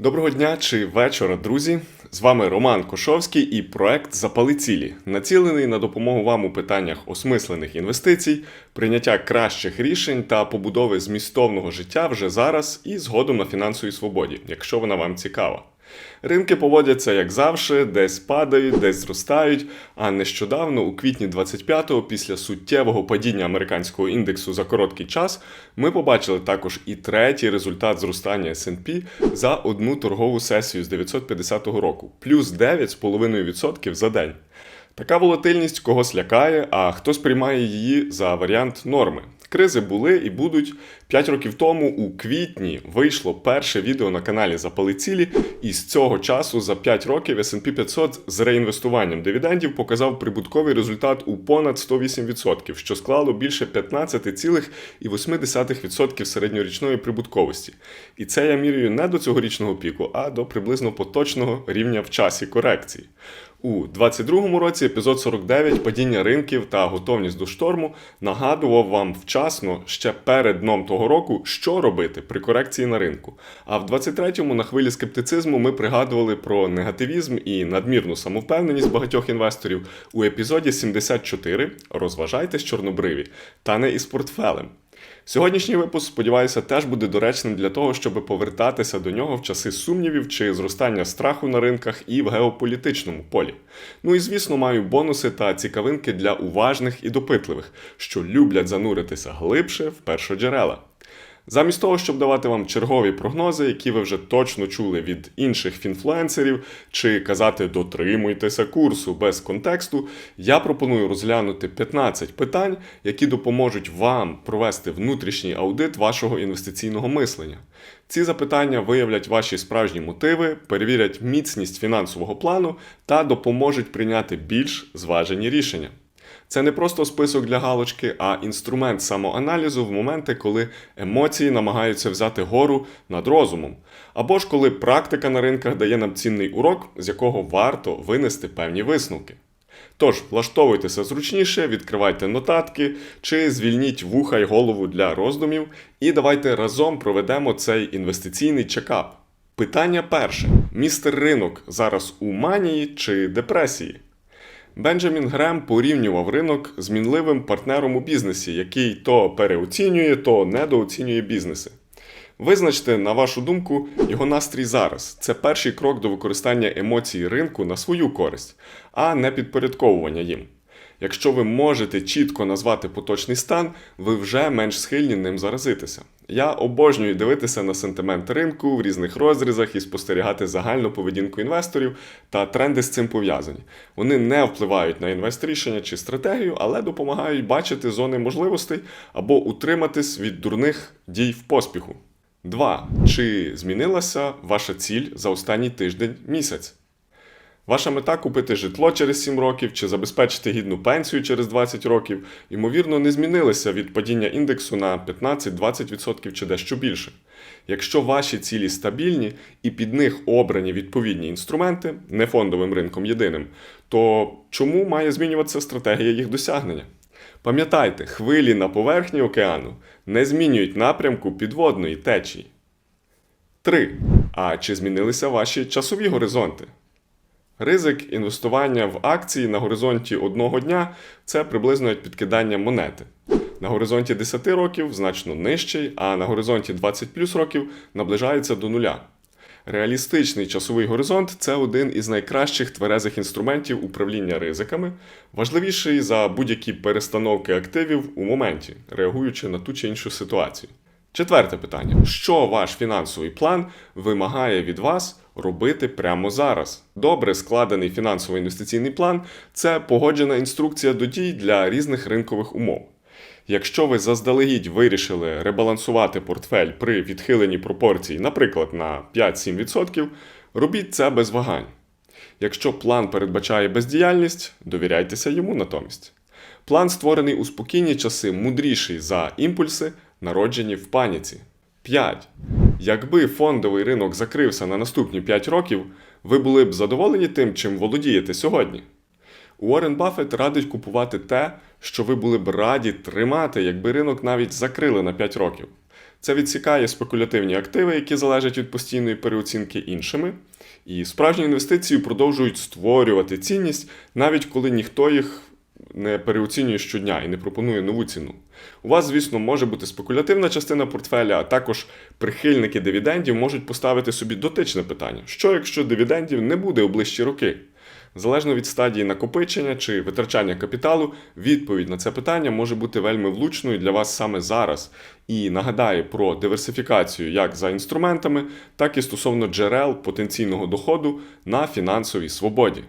Доброго дня чи вечора, друзі! З вами Роман Кошовський і проект Запали цілі, націлений на допомогу вам у питаннях осмислених інвестицій, прийняття кращих рішень та побудови змістовного життя вже зараз і згодом на фінансовій свободі, якщо вона вам цікава. Ринки поводяться як завжди, десь падають, десь зростають. А нещодавно, у квітні 25-го, після суттєвого падіння американського індексу за короткий час, ми побачили також і третій результат зростання S&P за одну торгову сесію з 950 року, плюс 9,5% за день. Така волатильність когось лякає, а хтось приймає її за варіант норми. Кризи були і будуть. П'ять років тому, у квітні, вийшло перше відео на каналі Запали цілі, і з цього часу за 5 років S&P 500 з реінвестуванням дивідендів показав прибутковий результат у понад 108%, що склало більше 15,8% середньорічної прибутковості. І це я міряю не до цьогорічного піку, а до приблизно поточного рівня в часі корекції. У 22-му році епізод 49 падіння ринків та готовність до шторму нагадував вам вчасно ще перед дном того року, що робити при корекції на ринку. А в 23-му на хвилі скептицизму ми пригадували про негативізм і надмірну самовпевненість багатьох інвесторів у епізоді 74 Розважайтесь чорнобриві та не із портфелем. Сьогоднішній випуск, сподіваюся, теж буде доречним для того, щоб повертатися до нього в часи сумнівів чи зростання страху на ринках і в геополітичному полі. Ну і звісно, маю бонуси та цікавинки для уважних і допитливих, що люблять зануритися глибше в першоджерела. Замість того, щоб давати вам чергові прогнози, які ви вже точно чули від інших фінфлуенсерів, чи казати дотримуйтеся курсу без контексту, я пропоную розглянути 15 питань, які допоможуть вам провести внутрішній аудит вашого інвестиційного мислення. Ці запитання виявлять ваші справжні мотиви, перевірять міцність фінансового плану та допоможуть прийняти більш зважені рішення. Це не просто список для галочки, а інструмент самоаналізу в моменти, коли емоції намагаються взяти гору над розумом, або ж коли практика на ринках дає нам цінний урок, з якого варто винести певні висновки. Тож, влаштовуйтеся зручніше, відкривайте нотатки чи звільніть вуха й голову для роздумів, і давайте разом проведемо цей інвестиційний чекап. Питання перше: містер ринок зараз у манії чи депресії? Бенджамін Грем порівнював ринок з мінливим партнером у бізнесі, який то переоцінює, то недооцінює бізнеси. Визначте, на вашу думку, його настрій зараз. Це перший крок до використання емоцій ринку на свою користь, а не підпорядковування їм. Якщо ви можете чітко назвати поточний стан, ви вже менш схильні ним заразитися. Я обожнюю дивитися на сентимент ринку в різних розрізах і спостерігати загальну поведінку інвесторів та тренди з цим пов'язані. Вони не впливають на інвест-рішення чи стратегію, але допомагають бачити зони можливостей або утриматись від дурних дій в поспіху. 2. Чи змінилася ваша ціль за останній тиждень місяць? Ваша мета купити житло через 7 років чи забезпечити гідну пенсію через 20 років, ймовірно, не змінилися від падіння індексу на 15-20% чи дещо більше. Якщо ваші цілі стабільні і під них обрані відповідні інструменти, не фондовим ринком єдиним, то чому має змінюватися стратегія їх досягнення? Пам'ятайте, хвилі на поверхні океану не змінюють напрямку підводної течії. 3. А чи змінилися ваші часові горизонти? Ризик інвестування в акції на горизонті одного дня це приблизно як підкидання монети. На горизонті 10 років значно нижчий, а на горизонті 20 плюс років наближається до нуля. Реалістичний часовий горизонт це один із найкращих тверезих інструментів управління ризиками, важливіший за будь-які перестановки активів у моменті, реагуючи на ту чи іншу ситуацію. Четверте питання: що ваш фінансовий план вимагає від вас робити прямо зараз? Добре складений фінансово-інвестиційний план це погоджена інструкція до дій для різних ринкових умов. Якщо ви заздалегідь вирішили ребалансувати портфель при відхиленні пропорцій, наприклад, на 5-7%, робіть це без вагань. Якщо план передбачає бездіяльність, довіряйтеся йому натомість. План створений у спокійні часи, мудріший за імпульси, народжені в паніці. 5. Якби фондовий ринок закрився на наступні 5 років, ви були б задоволені тим, чим володієте сьогодні. Уоррен Баффет радить купувати те, що ви були б раді тримати, якби ринок навіть закрили на 5 років. Це відсікає спекулятивні активи, які залежать від постійної переоцінки іншими. І справжні інвестиції продовжують створювати цінність, навіть коли ніхто їх не переоцінює щодня і не пропонує нову ціну. У вас, звісно, може бути спекулятивна частина портфеля, а також прихильники дивідендів можуть поставити собі дотичне питання: що якщо дивідендів не буде у ближчі роки? Залежно від стадії накопичення чи витрачання капіталу, відповідь на це питання може бути вельми влучною для вас саме зараз і нагадає про диверсифікацію як за інструментами, так і стосовно джерел потенційного доходу на фінансовій свободі.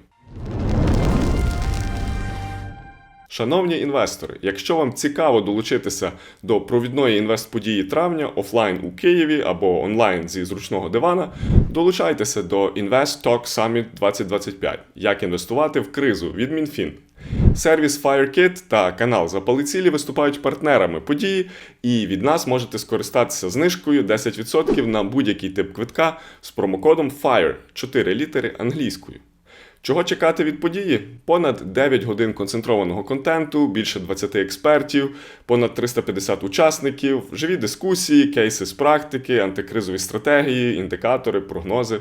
Шановні інвестори, якщо вам цікаво долучитися до провідної інвестподії травня офлайн у Києві або онлайн зі зручного дивана, долучайтеся до Invest Talk Summit 2025. Як інвестувати в кризу від Мінфін. Сервіс FireKit та канал Запали цілі виступають партнерами події, і від нас можете скористатися знижкою 10% на будь-який тип квитка з промокодом FIRE 4 літери англійською. Чого чекати від події? Понад 9 годин концентрованого контенту, більше 20 експертів, понад 350 учасників, живі дискусії, кейси з практики, антикризові стратегії, індикатори, прогнози.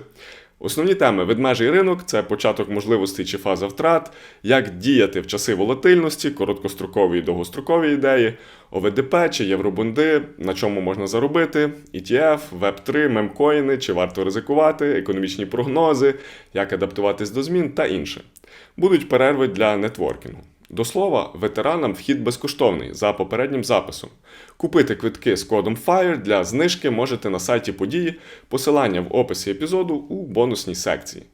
Основні теми ведмежий ринок це початок можливостей чи фаза втрат, як діяти в часи волатильності, короткострокові і довгострокові ідеї, ОВДП чи євробонди, на чому можна заробити, ETF, Web3, мемкоїни, чи варто ризикувати, економічні прогнози, як адаптуватись до змін та інше. Будуть перерви для нетворкінгу. До слова, ветеранам вхід безкоштовний за попереднім записом. Купити квитки з кодом FIRE для знижки можете на сайті події, посилання в описі епізоду у бонусній секції.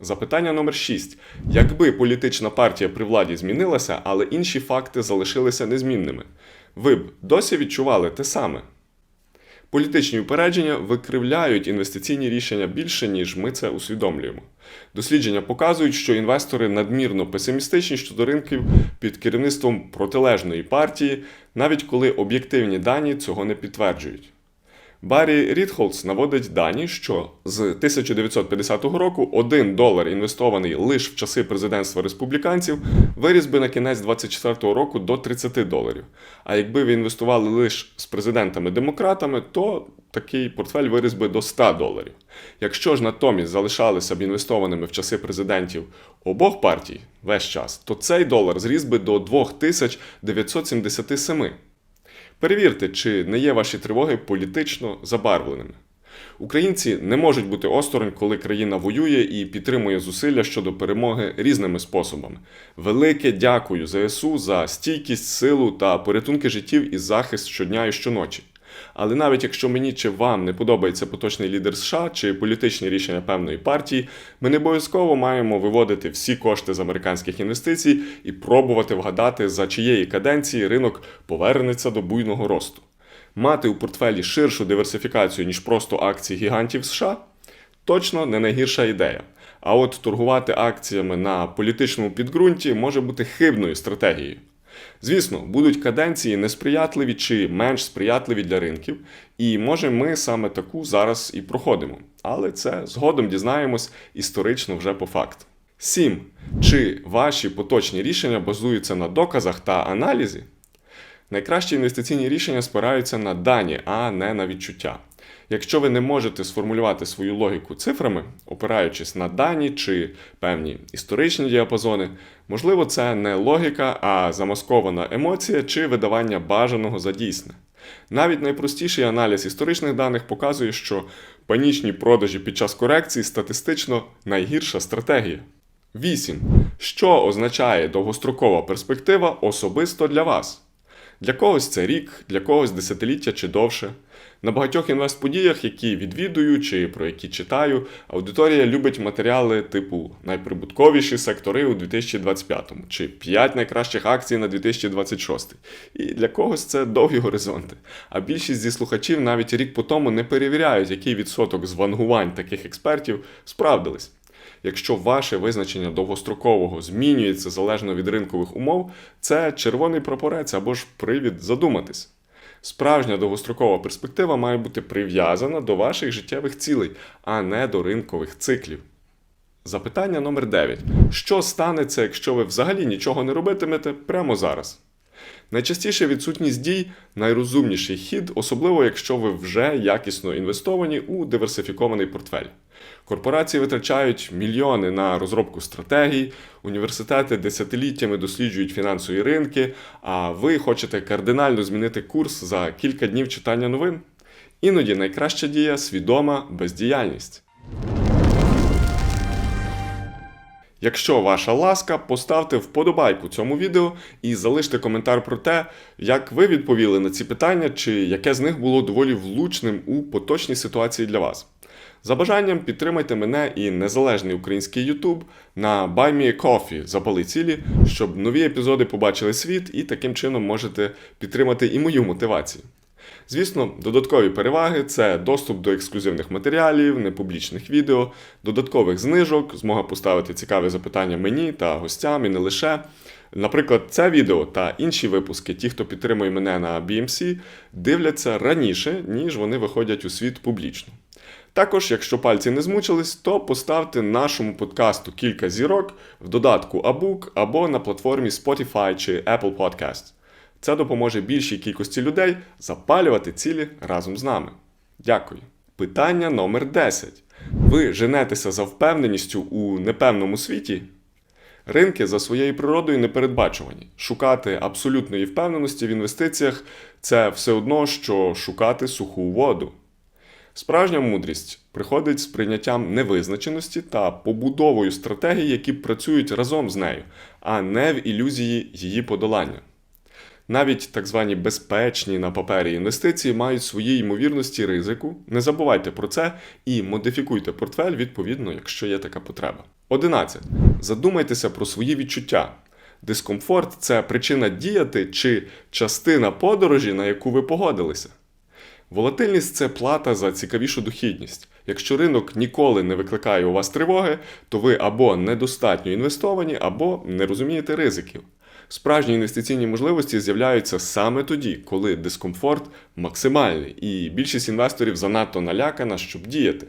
Запитання номер 6. Якби політична партія при владі змінилася, але інші факти залишилися незмінними, ви б досі відчували те саме? Політичні упередження викривляють інвестиційні рішення більше, ніж ми це усвідомлюємо. Дослідження показують, що інвестори надмірно песимістичні щодо ринків під керівництвом протилежної партії, навіть коли об'єктивні дані цього не підтверджують. Баррі Рідхолдс наводить дані, що з 1950 року 1 долар, інвестований лише в часи президентства республіканців, виріс би на кінець 24-го року до 30 доларів. А якби ви інвестували лише з президентами-демократами, то такий портфель виріс би до 100 доларів. Якщо ж натомість залишалися б інвестованими в часи президентів обох партій весь час, то цей долар зріс би до 2977. Перевірте, чи не є ваші тривоги політично забарвленими. Українці не можуть бути осторонь, коли країна воює і підтримує зусилля щодо перемоги різними способами. Велике дякую ЗСУ за стійкість, силу та порятунки життів і захист щодня і щоночі. Але навіть якщо мені чи вам не подобається поточний лідер США чи політичні рішення певної партії, ми не обов'язково маємо виводити всі кошти з американських інвестицій і пробувати вгадати, за чиєї каденції ринок повернеться до буйного росту. Мати у портфелі ширшу диверсифікацію, ніж просто акції гігантів США точно не найгірша ідея. А от торгувати акціями на політичному підґрунті може бути хибною стратегією. Звісно, будуть каденції несприятливі чи менш сприятливі для ринків, і може ми саме таку зараз і проходимо. Але це згодом дізнаємось історично вже по факту. 7. Чи ваші поточні рішення базуються на доказах та аналізі? Найкращі інвестиційні рішення спираються на дані, а не на відчуття. Якщо ви не можете сформулювати свою логіку цифрами, опираючись на дані чи певні історичні діапазони, можливо, це не логіка, а замаскована емоція чи видавання бажаного за дійсне. Навіть найпростіший аналіз історичних даних показує, що панічні продажі під час корекції статистично найгірша стратегія. 8. Що означає довгострокова перспектива особисто для вас? Для когось це рік, для когось десятиліття чи довше. На багатьох інвестподіях, які відвідую чи про які читаю, аудиторія любить матеріали типу найприбутковіші сектори у 2025 чи 5 найкращих акцій на 2026. І для когось це довгі горизонти. А більшість зі слухачів навіть рік по тому не перевіряють, який відсоток звангувань таких експертів справдились. Якщо ваше визначення довгострокового змінюється залежно від ринкових умов, це червоний прапорець або ж привід задуматись. Справжня довгострокова перспектива має бути прив'язана до ваших життєвих цілей, а не до ринкових циклів. Запитання номер 9. Що станеться, якщо ви взагалі нічого не робитимете прямо зараз? Найчастіше відсутність дій найрозумніший хід, особливо якщо ви вже якісно інвестовані у диверсифікований портфель. Корпорації витрачають мільйони на розробку стратегій, університети десятиліттями досліджують фінансові ринки, а ви хочете кардинально змінити курс за кілька днів читання новин? Іноді найкраща дія свідома бездіяльність. Якщо ваша ласка, поставте вподобайку цьому відео і залиште коментар про те, як ви відповіли на ці питання, чи яке з них було доволі влучним у поточній ситуації для вас. За бажанням підтримайте мене і незалежний український YouTube на Buy Me a Coffee запали цілі, щоб нові епізоди побачили світ і таким чином можете підтримати і мою мотивацію. Звісно, додаткові переваги це доступ до ексклюзивних матеріалів, непублічних відео, додаткових знижок, змога поставити цікаві запитання мені та гостям і не лише. Наприклад, це відео та інші випуски, ті, хто підтримує мене на BMC, дивляться раніше, ніж вони виходять у світ публічно. Також, якщо пальці не змучились, то поставте нашому подкасту кілька зірок в додатку Abook або на платформі Spotify чи Apple Podcast. Це допоможе більшій кількості людей запалювати цілі разом з нами. Дякую. Питання номер 10. Ви женетеся за впевненістю у непевному світі? Ринки за своєю природою непередбачувані. Шукати абсолютної впевненості в інвестиціях це все одно, що шукати суху воду. Справжня мудрість приходить з прийняттям невизначеності та побудовою стратегій, які працюють разом з нею, а не в ілюзії її подолання. Навіть так звані безпечні на папері інвестиції мають свої ймовірності ризику. Не забувайте про це і модифікуйте портфель відповідно, якщо є така потреба. 11. Задумайтеся про свої відчуття. Дискомфорт це причина діяти чи частина подорожі, на яку ви погодилися. Волатильність це плата за цікавішу дохідність. Якщо ринок ніколи не викликає у вас тривоги, то ви або недостатньо інвестовані, або не розумієте ризиків. Справжні інвестиційні можливості з'являються саме тоді, коли дискомфорт максимальний, і більшість інвесторів занадто налякана, щоб діяти.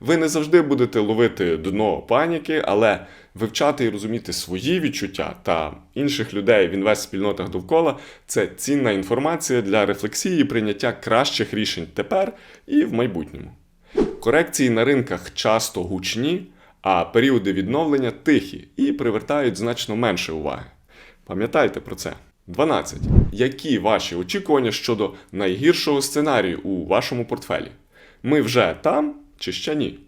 Ви не завжди будете ловити дно паніки, але вивчати і розуміти свої відчуття та інших людей в інвест-спільнотах довкола це цінна інформація для рефлексії і прийняття кращих рішень тепер і в майбутньому. Корекції на ринках часто гучні, а періоди відновлення тихі і привертають значно менше уваги. Пам'ятайте про це. 12. Які ваші очікування щодо найгіршого сценарію у вашому портфелі? Ми вже там чи ще ні?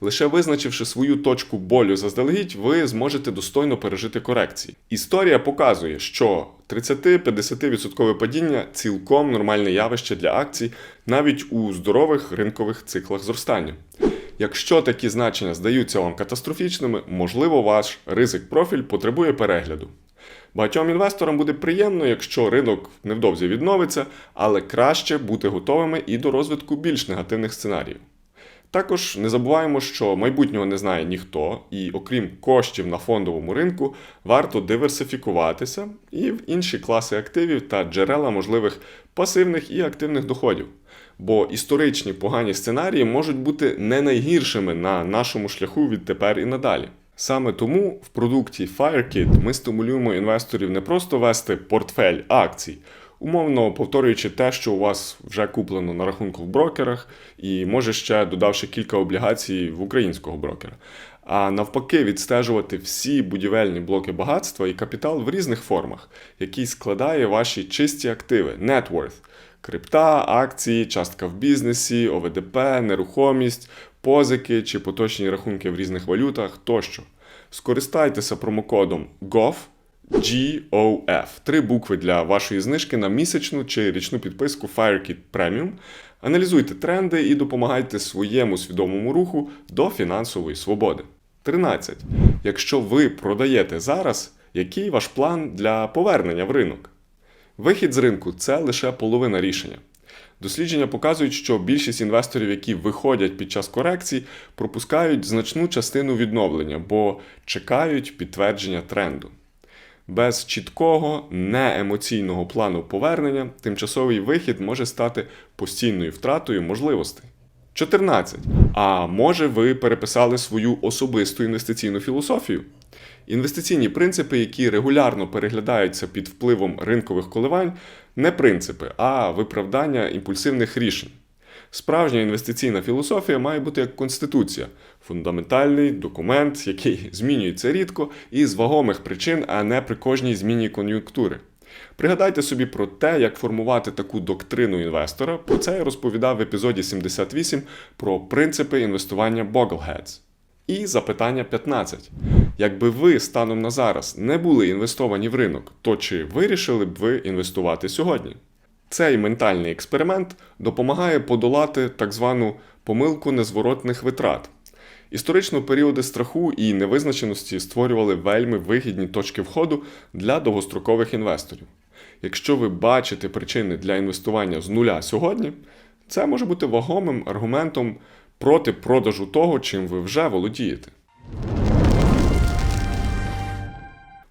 Лише визначивши свою точку болю заздалегідь, ви зможете достойно пережити корекції. Історія показує, що 30-50% падіння цілком нормальне явище для акцій навіть у здорових ринкових циклах зростання. Якщо такі значення здаються вам катастрофічними, можливо, ваш ризик профіль потребує перегляду. Багатьом інвесторам буде приємно, якщо ринок невдовзі відновиться, але краще бути готовими і до розвитку більш негативних сценаріїв. Також не забуваємо, що майбутнього не знає ніхто, і окрім коштів на фондовому ринку, варто диверсифікуватися і в інші класи активів та джерела можливих пасивних і активних доходів. Бо історичні погані сценарії можуть бути не найгіршими на нашому шляху відтепер і надалі. Саме тому в продукті FireKit ми стимулюємо інвесторів не просто вести портфель акцій, умовно повторюючи те, що у вас вже куплено на рахунку в брокерах, і може ще додавши кілька облігацій в українського брокера. А навпаки, відстежувати всі будівельні блоки багатства і капітал в різних формах, який складає ваші чисті активи, net worth, крипта, акції, частка в бізнесі, ОВДП, нерухомість, позики чи поточні рахунки в різних валютах тощо. Скористайтеся промокодом GOF, GOF, три букви для вашої знижки на місячну чи річну підписку FireKit Premium. Аналізуйте тренди і допомагайте своєму свідомому руху до фінансової свободи. 13. Якщо ви продаєте зараз, який ваш план для повернення в ринок? Вихід з ринку це лише половина рішення. Дослідження показують, що більшість інвесторів, які виходять під час корекцій, пропускають значну частину відновлення, бо чекають підтвердження тренду. Без чіткого, неемоційного плану повернення тимчасовий вихід може стати постійною втратою можливостей. 14. А може ви переписали свою особисту інвестиційну філософію? Інвестиційні принципи, які регулярно переглядаються під впливом ринкових коливань, не принципи, а виправдання імпульсивних рішень. Справжня інвестиційна філософія має бути як конституція фундаментальний документ, який змінюється рідко і з вагомих причин, а не при кожній зміні кон'юнктури. Пригадайте собі про те, як формувати таку доктрину інвестора. Про це я розповідав в епізоді 78 про принципи інвестування Bogleheads. І запитання 15. Якби ви станом на зараз не були інвестовані в ринок, то чи вирішили б ви інвестувати сьогодні? Цей ментальний експеримент допомагає подолати так звану помилку незворотних витрат. Історично періоди страху і невизначеності створювали вельми вигідні точки входу для довгострокових інвесторів. Якщо ви бачите причини для інвестування з нуля сьогодні, це може бути вагомим аргументом проти продажу того, чим ви вже володієте.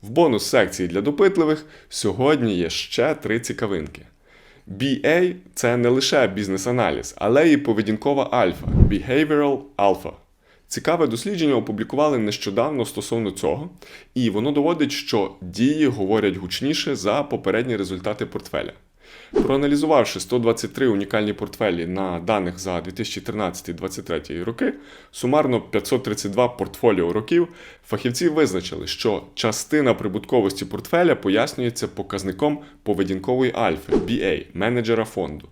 В бонус секції для допитливих сьогодні є ще три цікавинки. BA – це не лише бізнес-аналіз, але й поведінкова альфа Behavioral Alpha. Цікаве дослідження опублікували нещодавно стосовно цього, і воно доводить, що дії говорять гучніше за попередні результати портфеля. Проаналізувавши 123 унікальні портфелі на даних за 2013-2023 роки, сумарно 532 портфоліо років, фахівці визначили, що частина прибутковості портфеля пояснюється показником поведінкової альфи BA менеджера фонду.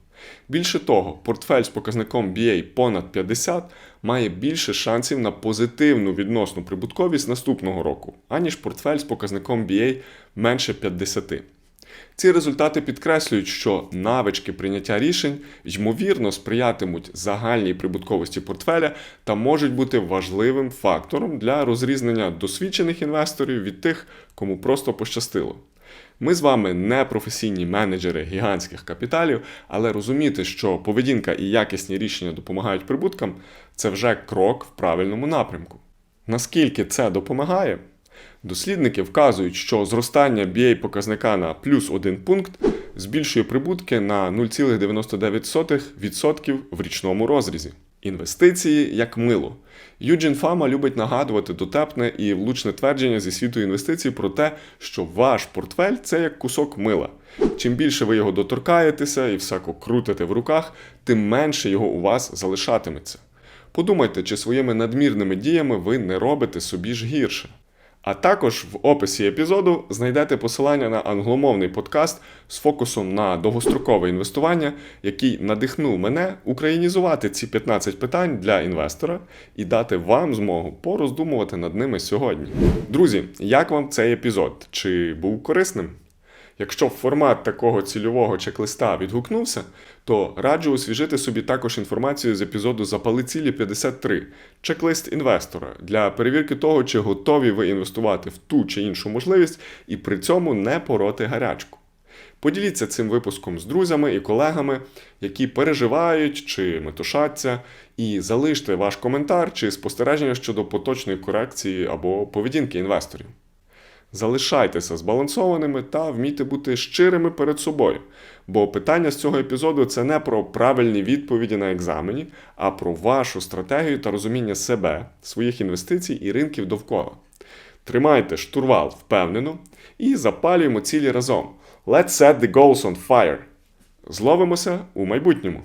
Більше того, портфель з показником BA понад 50 має більше шансів на позитивну відносну прибутковість наступного року, аніж портфель з показником BA менше 50. Ці результати підкреслюють, що навички прийняття рішень ймовірно сприятимуть загальній прибутковості портфеля та можуть бути важливим фактором для розрізнення досвідчених інвесторів від тих, кому просто пощастило. Ми з вами не професійні менеджери гігантських капіталів, але розуміти, що поведінка і якісні рішення допомагають прибуткам, це вже крок в правильному напрямку. Наскільки це допомагає? Дослідники вказують, що зростання BA показника на плюс 1 пункт збільшує прибутки на 0,99% в річному розрізі. Інвестиції як мило. Юджин Фама любить нагадувати дотепне і влучне твердження зі світу інвестицій про те, що ваш портфель це як кусок мила. Чим більше ви його доторкаєтеся і всяко крутите в руках, тим менше його у вас залишатиметься. Подумайте, чи своїми надмірними діями ви не робите собі ж гірше. А також в описі епізоду знайдете посилання на англомовний подкаст з фокусом на довгострокове інвестування, який надихнув мене українізувати ці 15 питань для інвестора і дати вам змогу пороздумувати над ними сьогодні. Друзі, як вам цей епізод? Чи був корисним? Якщо формат такого цільового чек-листа відгукнувся, то раджу освіжити собі також інформацію з епізоду Запали цілі 53 чек-лист інвестора для перевірки того, чи готові ви інвестувати в ту чи іншу можливість і при цьому не пороти гарячку. Поділіться цим випуском з друзями і колегами, які переживають чи метушаться, і залиште ваш коментар чи спостереження щодо поточної корекції або поведінки інвесторів. Залишайтеся збалансованими та вмійте бути щирими перед собою. Бо питання з цього епізоду це не про правильні відповіді на екзамені, а про вашу стратегію та розуміння себе, своїх інвестицій і ринків довкола. Тримайте штурвал впевнено і запалюємо цілі разом. Let's set the goals on fire. Зловимося у майбутньому.